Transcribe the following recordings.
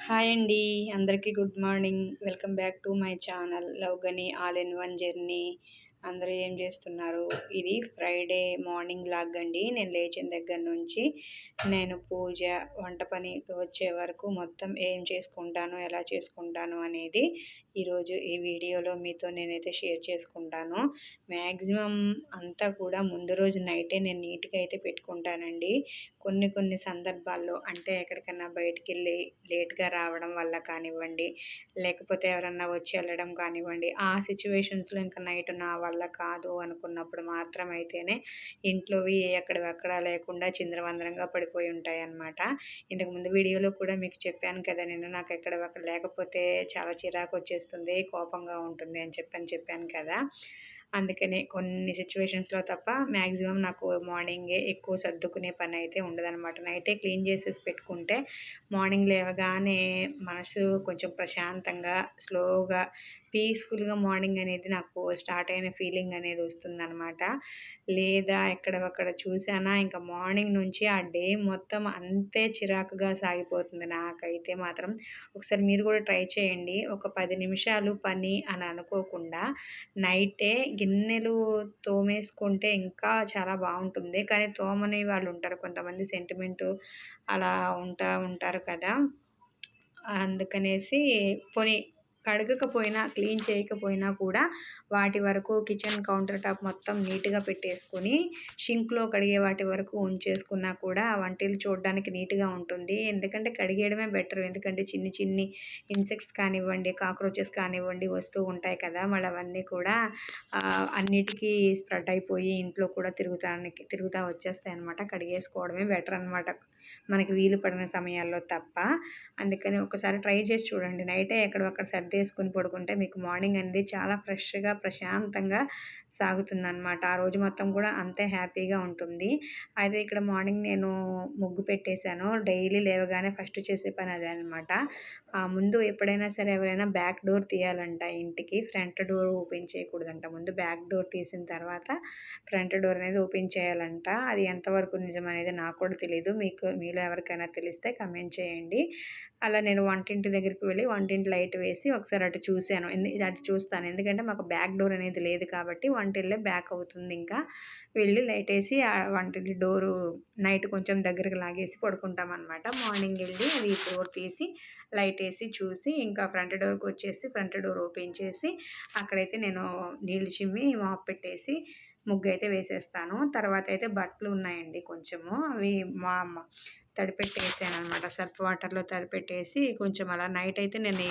Hi అండి. అందరికీ good morning. Welcome back to my channel love Gani all in one journey. అందరూ ఏం చేస్తున్నారు? ఇది ఫ్రైడే మార్నింగ్ లాగ్ అండి నేను లేచిన దగ్గర నుంచి నేను పూజ వంట పని వచ్చే వరకు మొత్తం ఏం చేసుకుంటాను ఎలా చేసుకుంటాను అనేది ఈరోజు ఈ వీడియోలో మీతో నేనైతే షేర్ చేసుకుంటాను. మ్యాక్సిమం అంతా కూడా ముందు రోజు నైటే నేను నీట్గా అయితే పెట్టుకుంటానండి. కొన్ని కొన్ని సందర్భాల్లో అంటే ఎక్కడికన్నా బయటికి వెళ్ళి లేట్గా రావడం వల్ల కానివ్వండి లేకపోతే ఎవరన్నా వచ్చి వెళ్ళడం కానివ్వండి ఆ సిచ్యువేషన్స్లో ఇంకా నైట్ నా వల్ల కాదు అనుకున్నప్పుడు మాత్రమైతేనే ఇంట్లోవి ఎక్కడెక్కడ లేకుండా చిందరవందరంగా పడిపోయి ఉంటాయి అన్నమాట ఇంతకుముందు వీడియోలో కూడా మీకు చెప్పాను కదా నేను నాకు ఎక్కడ లేకపోతే చాలా చిరాకు వచ్చేస్తుంది కోపంగా ఉంటుంది అని చెప్పని చెప్పాను కదా. అందుకనే కొన్ని సిచ్యువేషన్స్లో తప్ప మ్యాక్సిమం నాకు మార్నింగే ఎక్కువ సర్దుకునే పని అయితే ఉండదన్నమాట. నైటే క్లీన్ చేసేసి పెట్టుకుంటే మార్నింగ్ లేవగానే మనసు కొంచెం ప్రశాంతంగా స్లోగా పీస్ఫుల్గా మార్నింగ్ అనేది నాకు స్టార్ట్ అయిన ఫీలింగ్ అనేది వస్తుందనమాట లేదా ఎక్కడక్కడ చూసానా ఇంకా మార్నింగ్ నుంచి ఆ డే మొత్తం అంతే చిరాకుగా సాగిపోతుంది నాకైతే మాత్రం. ఒకసారి మీరు కూడా ట్రై చేయండి. ఒక పది నిమిషాలు పని అని అనుకోకుండా నైటే గిన్నెలు తోమేసుకుంటే ఇంకా చాలా బాగుంటుంది. కానీ తోమని వాళ్ళు ఉంటారు కొంతమంది సెంటిమెంటు అలా ఉంటా ఉంటారు కదా. అందుకనేసి పోనీ కడగకపోయినా క్లీన్ చేయకపోయినా కూడా వాటి వరకు కిచెన్ కౌంటర్ టాప్ మొత్తం నీట్గా పెట్టేసుకొని షింక్లో కడిగే వాటి వరకు ఉంచేసుకున్నా కూడా వంటలు చూడడానికి నీట్గా ఉంటుంది. ఎందుకంటే కడిగేయడమే బెటర్. ఎందుకంటే చిన్ని చిన్ని ఇన్సెక్ట్స్ కానివ్వండి కాక్రోచెస్ కానివ్వండి వస్తూ ఉంటాయి కదా! మళ్ళీ అవన్నీ కూడా అన్నిటికీ స్ప్రెడ్ అయిపోయి ఇంట్లో కూడా తిరుగుతానికి తిరుగుతూ వచ్చేస్తాయి అనమాట కడిగేసుకోవడమే బెటర్ అనమాట మనకి వీలు పడిన సమయాల్లో తప్ప. అందుకని ఒకసారి ట్రై చేసి చూడండి. నైటే ఎక్కడొక్కడ వేసుకొని పడుకుంటే మీకు మార్నింగ్ అనేది చాలా ఫ్రెష్గా ప్రశాంతంగా సాగుతుంది అనమాట ఆ రోజు మొత్తం కూడా అంతే హ్యాపీగా ఉంటుంది. అయితే ఇక్కడ మార్నింగ్ నేను ముగ్గు పెట్టేశాను. డైలీ లేవగానే ఫస్ట్ చేసే పని అదే అనమాట ముందు ఎప్పుడైనా సరే ఎవరైనా బ్యాక్ డోర్ తీయాలంట ఇంటికి. ఫ్రంట్ డోర్ ఓపెన్ చేయకూడదంట. ముందు బ్యాక్ డోర్ తీసిన తర్వాత ఫ్రంట్ డోర్ అనేది ఓపెన్ చేయాలంట. అది ఎంతవరకు నిజం అనేది నాకు కూడా తెలియదు మీకు మీలో ఎవరికైనా తెలిస్తే కమెంట్ చేయండి. అలా నేను వంటింటి దగ్గరికి వెళ్ళి వంటింటి లైట్ వేసి ఒకసారి అటు చూశాను. అటు చూస్తాను. ఎందుకంటే మాకు బ్యాక్ డోర్ అనేది లేదు కాబట్టి వంటిల్లే బ్యాక్ అవుతుంది ఇంకా. వెళ్ళి లైట్ వేసి ఆ వంటింటి డోరు నైట్ కొంచెం దగ్గరికి లాగేసి పడుకుంటాం అనమాట మార్నింగ్ వెళ్ళి అది డోర్ తీసి లైట్ వేసి చూసి ఇంకా ఫ్రంట్ డోర్కి వచ్చేసి ఫ్రంట్ డోర్ ఓపెన్ చేసి అక్కడైతే నేను నీళ్ళు చిమ్మి మాప్ పెట్టేసి ముగ్గు అయితే వేసేస్తాను. తర్వాత అయితే బట్టలు ఉన్నాయండి కొంచెము. అవి మా తడిపెట్టేసాను అనమాట సర్ఫ్ వాటర్లో తడిపెట్టేసి కొంచెం అలా నైట్ అయితే నేను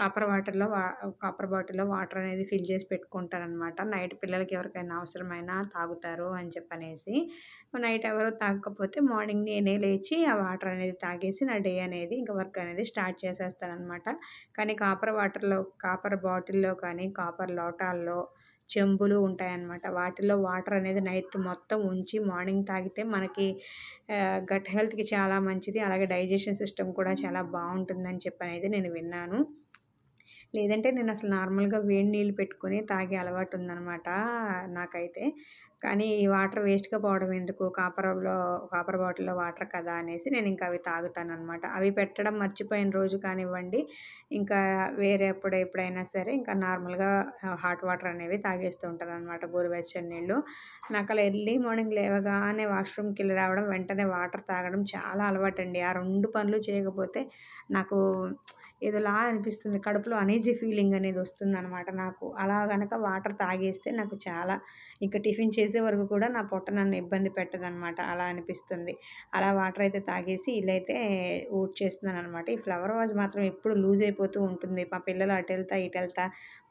కాపర్ వాటర్లో వా కాపర్ బాటిల్లో వాటర్ అనేది ఫిల్ చేసి పెట్టుకుంటారనమాట. నైట్ పిల్లలకి ఎవరికైనా అవసరమైనా తాగుతారు అని చెప్పనేసి. నైట్ ఎవరో తాగకపోతే మార్నింగ్ నేనే లేచి ఆ వాటర్ అనేది తాగేసి నా డే అనేది ఇంకా వర్క్ అనేది స్టార్ట్ చేసేస్తాను అనమాట కానీ కాపర్ వాటర్లో కాపర్ బాటిల్లో కానీ కాపర్ లోటాల్లో చెంబులు ఉంటాయన్నమాట వాటిలో వాటర్ అనేది నైట్ మొత్తం ఉంచి మార్నింగ్ తాగితే మనకి గట్ హెల్త్కి చాలా మంచిది. అలాగే డైజెషన్ సిస్టమ్ కూడా చాలా బాగుంటుందని చెప్పి అనేది నేను విన్నాను. లేదంటే నేను అసలు నార్మల్గా వేడి నీళ్ళు పెట్టుకొని తాగే అలవాటు ఉందనమాట నాకైతే. కానీ ఈ వాటర్ వేస్ట్గా పోవడం ఎందుకు? కాపర్లో కాపర్ బాటిల్లో వాటర్ కదా అనేసి నేను ఇంకా అవి తాగుతాను అనమాట అవి పెట్టడం మర్చిపోయిన రోజు కానివ్వండి ఇంకా వేరే ఎప్పుడు ఎప్పుడైనా సరే ఇంకా నార్మల్గా హాట్ వాటర్ అనేవి తాగేస్తూ ఉంటాను అనమాట గోరువెచ్చని నీళ్ళు. నాకు అలా ఎర్లీ మార్నింగ్ లేవగానే వాష్రూమ్కి వెళ్ళి రావడం వెంటనే వాటర్ తాగడం చాలా అలవాటు అండి ఆ రెండు పనులు చేయకపోతే నాకు ఏదోలా అనిపిస్తుంది. కడుపులో అనేజీ ఫీలింగ్ అనేది వస్తుంది అనమాట నాకు. అలా కనుక వాటర్ తాగేస్తే నాకు చాలా ఇంకా టిఫిన్ చేసే వరకు కూడా నా పొట్ట నన్ను ఇబ్బంది పెట్టదనమాట అలా అనిపిస్తుంది. అలా వాటర్ అయితే తాగేసి ఇల్లైతే ఊట్ చేస్తున్నాను అనమాట ఈ ఫ్లవర్ వాజ్ మాత్రం ఎప్పుడు లూజ్ అయిపోతూ ఉంటుంది. మా పిల్లలు అటు వెళ్తా ఇటు వెళ్తా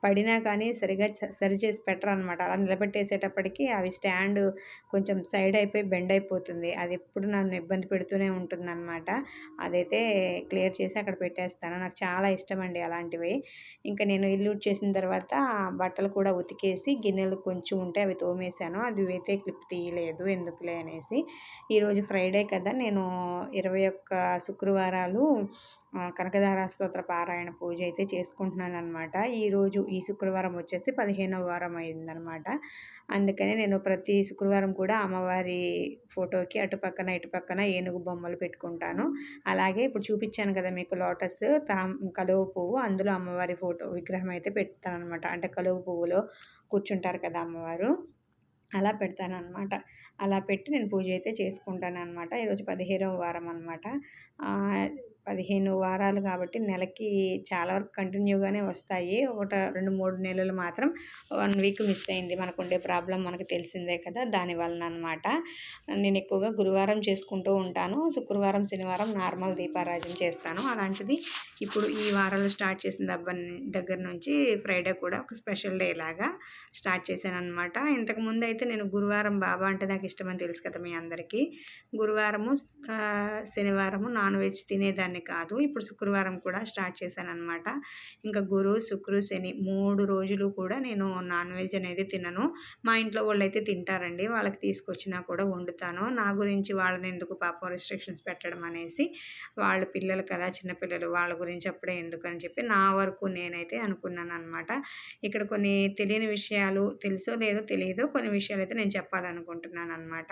పడినా కానీ సరిగా సరి చేసి పెట్టరు అనమాట అలా నిలబెట్టేసేటప్పటికి అవి స్టాండ్ కొంచెం సైడ్ అయిపోయి బెండ్ అయిపోతుంది. అది ఎప్పుడు నన్ను ఇబ్బంది పెడుతూనే ఉంటుంది అనమాట అదైతే క్లియర్ చేసి అక్కడ పెట్టేస్తాను. నాకు చాలా ఇష్టం అండి అలాంటివి. ఇంకా నేను ఇల్లు చేసిన తర్వాత బట్టలు కూడా ఉతికేసి గిన్నెలు కొంచెం ఉంటే అవి తోమేశాను. అది అయితే క్లిప్ తీయలేదు ఎందుకులే అనేసి. ఈరోజు ఫ్రైడే కదా నేను ఇరవై ఒక్క శుక్రవారాలు కనకదార స్తోత్ర పారాయణ పూజ అయితే చేసుకుంటున్నాను అనమాట ఈరోజు ఈ శుక్రవారం వచ్చేసి పదిహేనవ వారం అయిందనమాట అందుకనే నేను ప్రతి శుక్రవారం కూడా అమ్మవారి ఫోటోకి అటు పక్కన ఇటు పక్కన ఏనుగు బొమ్మలు పెట్టుకుంటాను. అలాగే ఇప్పుడు చూపించాను కదా మీకు లోటస్ తామ కలువ పువ్వు అందులో అమ్మవారి ఫోటో విగ్రహం అయితే పెడతానమాట అంటే కలువ పువ్వులో కూర్చుంటారు కదా అమ్మవారు. అలా పెడతానమాట అలా పెట్టి నేను పూజ అయితే చేసుకుంటాను అనమాట ఈరోజు పదిహేనవ వారం అనమాట పదిహేను వారాలు కాబట్టి నెలకి చాలా వరకు కంటిన్యూగానే వస్తాయి. ఒకట రెండు మూడు నెలలు మాత్రం వన్ వీక్ మిస్ అయింది. మనకు ఉండే ప్రాబ్లం మనకు తెలిసిందే కదా! దాని వలన అనమాట నేను ఎక్కువగా గురువారం చేసుకుంటూ ఉంటాను. శుక్రవారం శనివారం నార్మల్ దీపారాజన చేస్తాను. అలాంటిది ఇప్పుడు ఈ వారాలు స్టార్ట్ చేసిన దగ్గర నుంచి ఫ్రైడే కూడా ఒక స్పెషల్ డే లాగా స్టార్ట్ చేశాను అనమాట ఇంతకుముందు అయితే నేను గురువారం బాబా అంటే నాకు ఇష్టమని తెలుసు కదా మీ అందరికీ. గురువారము శనివారము నాన్ వెజ్ తినేదాన్ని అని కాదు. ఇప్పుడు శుక్రవారం కూడా స్టార్ట్ చేశాను అనమాట ఇంకా గురు శుక్రు శని మూడు రోజులు కూడా నేను నాన్ వెజ్ అనేది తినను. మా ఇంట్లో వాళ్ళు అయితే తింటారండి. వాళ్ళకి తీసుకొచ్చినా కూడా వండుతాను. నా గురించి వాళ్ళని ఎందుకు పాపం రిస్ట్రిక్షన్స్ పెట్టడం అనేసి వాళ్ళ పిల్లలు కదా చిన్నపిల్లలు వాళ్ళ గురించి అప్పుడే ఎందుకని చెప్పి నా వరకు నేనైతే అనుకున్నాను అనమాట ఇక్కడ కొన్ని తెలియని విషయాలు తెలుసో లేదో తెలియదో కొన్ని విషయాలు అయితే నేను చెప్పాలనుకుంటున్నాను అనమాట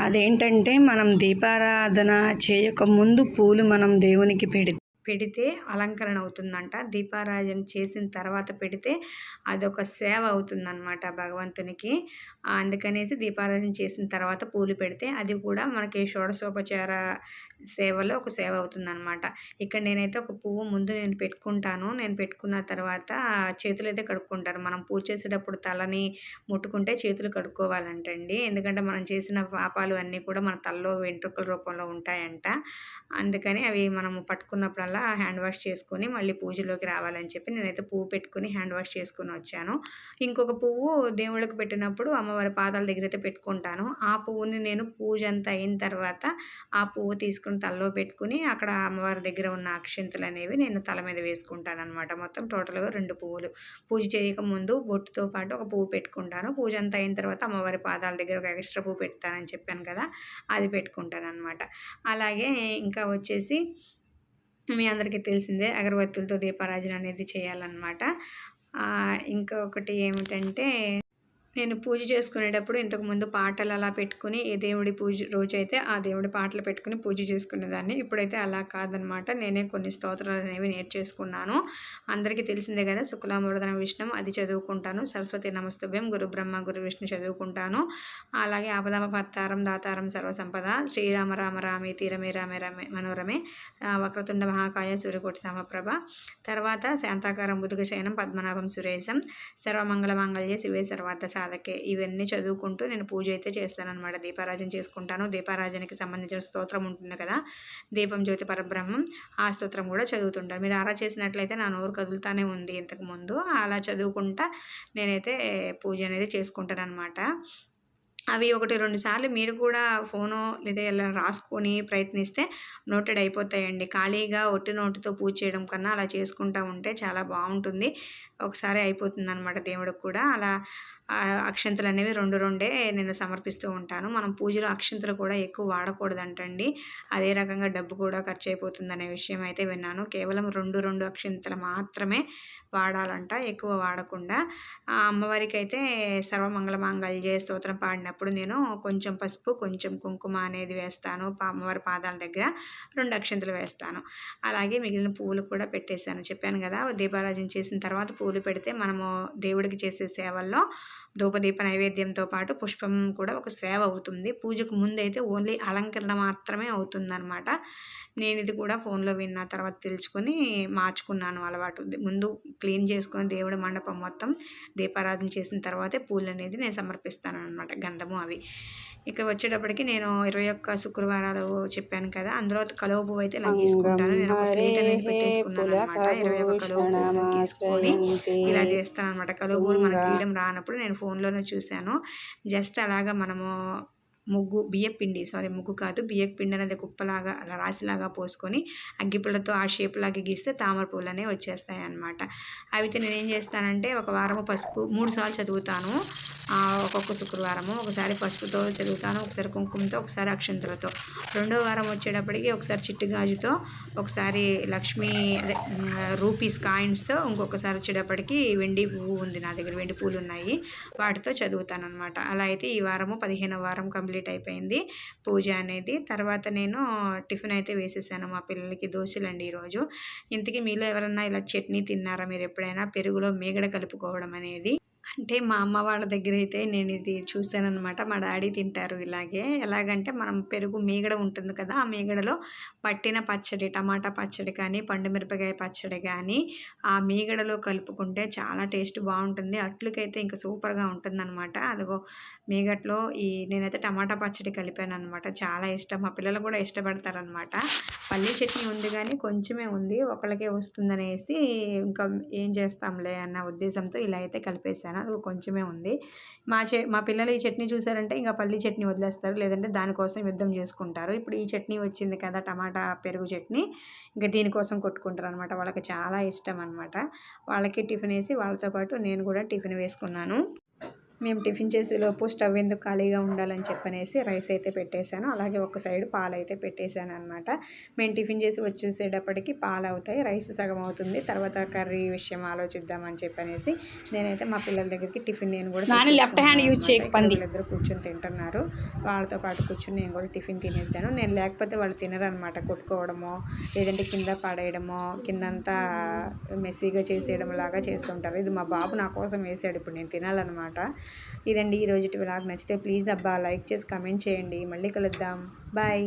అదేంటంటే మనం దీపారాధన చేయక ముందు పూలు మనం మనం దేవునికి పెడి పెడితే అలంకరణ అవుతుందంట దీపారాజన చేసిన తర్వాత పెడితే అదొక సేవ అవుతుందన్నమాట భగవంతునికి. అందుకనేసి దీపారాధన చేసిన తర్వాత పూలు పెడితే అది కూడా మనకి షోడశోపచార సేవలో ఒక సేవ అవుతుందన్నమాట. ఇక్కడ నేనైతే ఒక పువ్వు ముందు నేను పెట్టుకుంటాను. నేను పెట్టుకున్న తర్వాత చేతులు అయితే కడుక్కుంటాను. మనం పూజ చేసేటప్పుడు తలని ముట్టుకుంటే చేతులు కడుక్కోవాలంటండి. ఎందుకంటే మనం చేసిన పాపాలు అన్నీ కూడా మన తలలో వెంట్రుకల రూపంలో ఉంటాయంట. అందుకని అవి మనము పట్టుకున్నప్పుడల్లా వల్ల హ్యాండ్ వాష్ చేసుకొని మళ్ళీ పూజలోకి రావాలని చెప్పి నేనైతే పువ్వు పెట్టుకుని హ్యాండ్ వాష్ చేసుకుని వచ్చాను. ఇంకొక పువ్వు దేవుళ్ళకి పెట్టినప్పుడు అమ్మవారి పాదాల దగ్గర అయితే పెట్టుకుంటాను. ఆ పువ్వుని నేను పూజ అంతా అయిన తర్వాత ఆ పువ్వు తీసుకుని తలలో పెట్టుకుని అక్కడ అమ్మవారి దగ్గర ఉన్న అక్షింతలు అనేవి నేను తల మీద వేసుకుంటాను అనమాట మొత్తం టోటల్గా రెండు పువ్వులు. పూజ చేయక ముందు బొట్టుతో పాటు ఒక పువ్వు పెట్టుకుంటాను. పూజ అంతా అయిన తర్వాత అమ్మవారి పాదాల దగ్గర ఒక ఎక్స్ట్రా పువ్వు పెడతానని చెప్పాను కదా అది పెట్టుకుంటాను అనమాట అలాగే ఇంకా వచ్చేసి మీ అందరికీ తెలిసిందే అగరబత్తులతో దీపారాజన అనేది చేయాలన్నమాట. ఇంకొకటి ఏమిటంటే నేను పూజ చేసుకునేటప్పుడు ఇంతకుముందు పాటలు అలా పెట్టుకుని ఏ దేవుడి పూజ రోజైతే ఆ దేవుడి పాటలు పెట్టుకుని పూజ చేసుకునేదాన్ని. ఇప్పుడైతే అలా కాదనమాట. నేనే కొన్ని స్తోత్రాలు అనేవి నేర్చేసుకున్నాను. అందరికీ తెలిసిందే కదా శుక్లామృదన విష్ణం అది చదువుకుంటాను. సరస్వతి నమస్తభ్యం గురు బ్రహ్మ గురు విష్ణు చదువుకుంటాను. అలాగే ఆపదమ పత్తారం దాతారం సర్వసంపద శ్రీరామ రామ రామే తీరమే రామే రమే మనోరమే వక్రతుండ మహాకాయ సూర్యకోటి సమప్రభ తర్వాత శాంతాకారం బుధుగ శయనం పద్మనాభం సురేశం సర్వమంగళ మాంగళ్య శివే సర్వార్థ సాధకే ఇవన్నీ చదువుకుంటూ నేను పూజ అయితే చేస్తానన్నమాట. దీపారాజన చేసుకుంటాను. దీపారాజనకి సంబంధించిన స్తోత్రం ఉంటుంది కదా? దీపం జ్యోతి పరబ్రహ్మం ఆ స్తోత్రం కూడా చదువుతుంటాను మీరు అలా చేసినట్లయితే నా నోరు కదులుతానే ఉంది ఇంతకుముందు అలా చదువుకుంటా నేనైతే పూజ అనేది చేసుకుంటాను అనమాట అవి ఒకటి రెండు సార్లు మీరు కూడా ఫోను లేదా ఇలా రాసుకొని ప్రయత్నిస్తే నోటెడ్ అయిపోతాయండి. ఖాళీగా ఒట్టి నోటుతో పూజ చేయడం కన్నా అలా చేసుకుంటూ ఉంటే చాలా బాగుంటుంది. ఒకసారి అయిపోతుంది అనమాట దేవుడికి కూడా. అలా అక్షంతలు అనేవి రెండు రెండే నేను సమర్పిస్తూ ఉంటాను. మనం పూజలో అక్షంతలు కూడా ఎక్కువ వాడకూడదంటండి. అదే రకంగా డబ్బు కూడా ఖర్చు అయిపోతుంది అనే విషయం అయితే విన్నాను. కేవలం రెండు రెండు అక్షంతలు మాత్రమే వాడాలంట ఎక్కువ వాడకుండా. అమ్మవారికి అయితే సర్వమంగళమాంగళ్య స్తోత్రం పాడినప్పుడు నేను కొంచెం పసుపు కొంచెం కుంకుమ అనేది వేస్తాను అమ్మవారి పాదాల దగ్గర రెండు అక్షంతలు వేస్తాను. అలాగే మిగిలిన పువ్వులు కూడా పెట్టేశాను. చెప్పాను కదా దీపారాజన చేసిన తర్వాత పూలు పెడితే మనము దేవుడికి చేసే సేవల్లో ధూపదీప నైవేద్యంతో పాటు పుష్పం కూడా ఒక సేవ అవుతుంది. పూజకు ముందైతే ఓన్లీ అలంకరణ మాత్రమే అవుతుందన్నమాట. నేను ఇది కూడా ఫోన్లో విన్న తర్వాత తెలుసుకొని మార్చుకున్నాను అలవాటు. ముందు క్లీన్ చేసుకొని దేవుడి మండపం మొత్తం దీపారాధన చేసిన తర్వాతే పూలు అనేది నేను సమర్పిస్తాను అనమాట గంధము అవి. ఇక వచ్చేటప్పటికి నేను ఇరవై ఒక్క శుక్రవారాలు చెప్పాను కదా అందులో కలువ పువ్వు అయితే లగేసుకుంటాను నేను ఒక స్వీట్ అనేది పెట్టేసుకున్నాను అనమాట ఇరవై ఒక్క కలువ పువ్వు తీసుకొని ఇలా చేస్తాను అనమాట కలువ పువ్వులు మనకి తీయడం రానప్పుడు నేను ఫోన్లోనే చూశాను. జస్ట్ అలాగా మనము ముగ్గు బియ్యపిండి సారీ ముగ్గు కాదు బియ్యపిండి అనేది కుప్పలాగా అలా రాసిలాగా పోసుకొని అగ్గిపుల్లతో ఆ షేప్ లాగా గీస్తే తామర పూలు అనేవి వచ్చేస్తాయి అనమాట అయితే నేనేం చేస్తానంటే ఒక వారము పసుపు మూడు సార్లు చదువుతాను. ఒక్కొక్క శుక్రవారము ఒకసారి పసుపుతో చదువుతాను ఒకసారి కుంకుమతో ఒకసారి అక్షంతలతో. రెండో వారం వచ్చేటప్పటికి ఒకసారి చిట్టు గాజుతో ఒకసారి లక్ష్మీ రూపీస్ కాయిన్స్తో ఇంకొకసారి వచ్చేటప్పటికి వెండి పువ్వు ఉంది నా దగ్గర వెండి పూలు ఉన్నాయి. వాటితో చదువుతాను అనమాట అలా అయితే ఈ వారము పదిహేనో వారం కంప్లీట్ అయిపోయింది పూజ అనేది. తర్వాత నేను టిఫిన్ అయితే వేసేసాను మా పిల్లలకి దోశలండి ఈరోజు. ఇంతకీ మీలో ఎవరన్నా ఇలా చట్నీ తిన్నారా? మీరు ఎప్పుడైనా పెరుగులో మేగడ కలుపుకోవడం అనేది? అంటే మా అమ్మ వాళ్ళ దగ్గర అయితే నేను ఇది చూశానమాట మా డాడీ తింటారు ఇలాగే. ఎలాగంటే మనం పెరుగు మీగడ ఉంటుంది కదా ఆ మీగడలో పట్టిన పచ్చడి టమాటా పచ్చడి కానీ పండు మిరపకాయ పచ్చడి కానీ ఆ మీగడలో కలుపుకుంటే చాలా టేస్ట్ బాగుంటుంది. అట్లకైతే ఇంకా సూపర్గా ఉంటుంది అనమాట అదిగో మీగట్లో ఈ నేనైతే టమాటా పచ్చడి కలిపాను అనమాట చాలా ఇష్టం. మా పిల్లలు కూడా ఇష్టపడతారనమాట పల్లీ చట్నీ ఉంది కానీ కొంచెమే ఉంది. ఒకళ్ళకే వస్తుందనేసి ఇంకా ఏం చేస్తాంలే అన్న ఉద్దేశంతో ఇలా అయితే కలిపేశాను. అది కొంచెమే ఉంది. మా చె మా పిల్లలు ఈ చట్నీ చూసారంటే ఇంకా పల్లీ చట్నీ వదిలేస్తారు. లేదంటే దానికోసం యుద్ధం చేసుకుంటారు. ఇప్పుడు ఈ చట్నీ వచ్చింది కదా టమాటా పెరుగు చట్నీ ఇంకా దీనికోసం కొట్టుకుంటారు అనమాట వాళ్ళకి చాలా ఇష్టం అనమాట వాళ్ళకి టిఫిన్ వేసి వాళ్ళతో పాటు నేను కూడా టిఫిన్ వేసుకున్నాను. మేము టిఫిన్ చేసేలోపు స్టవ్ ఎందుకు ఖాళీగా ఉండాలని చెప్పనేసి రైస్ అయితే పెట్టేశాను. అలాగే ఒక సైడ్ పాలు అయితే పెట్టేశాను అనమాట మేము టిఫిన్ చేసి వచ్చేసేటప్పటికి పాలు అవుతాయి రైస్ సగం అవుతుంది. తర్వాత కర్రీ విషయం ఆలోచిద్దామని చెప్పనేసి నేనైతే మా పిల్లల దగ్గరికి టిఫిన్ నేను కూడా నాని left hand use చేయకు పంది. వీళ్ళిద్దరు కూర్చొని తింటున్నారు. వాళ్ళతో పాటు కూర్చొని నేను కూడా టిఫిన్ తినేసాను నేను లేకపోతే వాళ్ళు తినరనమాట కొట్టుకోవడమో లేదంటే కింద పడేయడమో కిందంతా మెస్సీగా చేసేయడం లాగా చేస్తుంటారు. ఇది మా బాబు నా కోసం వేసాడు. ఇప్పుడు నేను తినాలన్నమాట. ఇదండి ఈ వ్లాగ్. నచ్చితే ప్లీజ్ అబ్బా లైక్ చేసి కమెంట్ చేయండి. మళ్ళీ కలుద్దాం. బాయ్.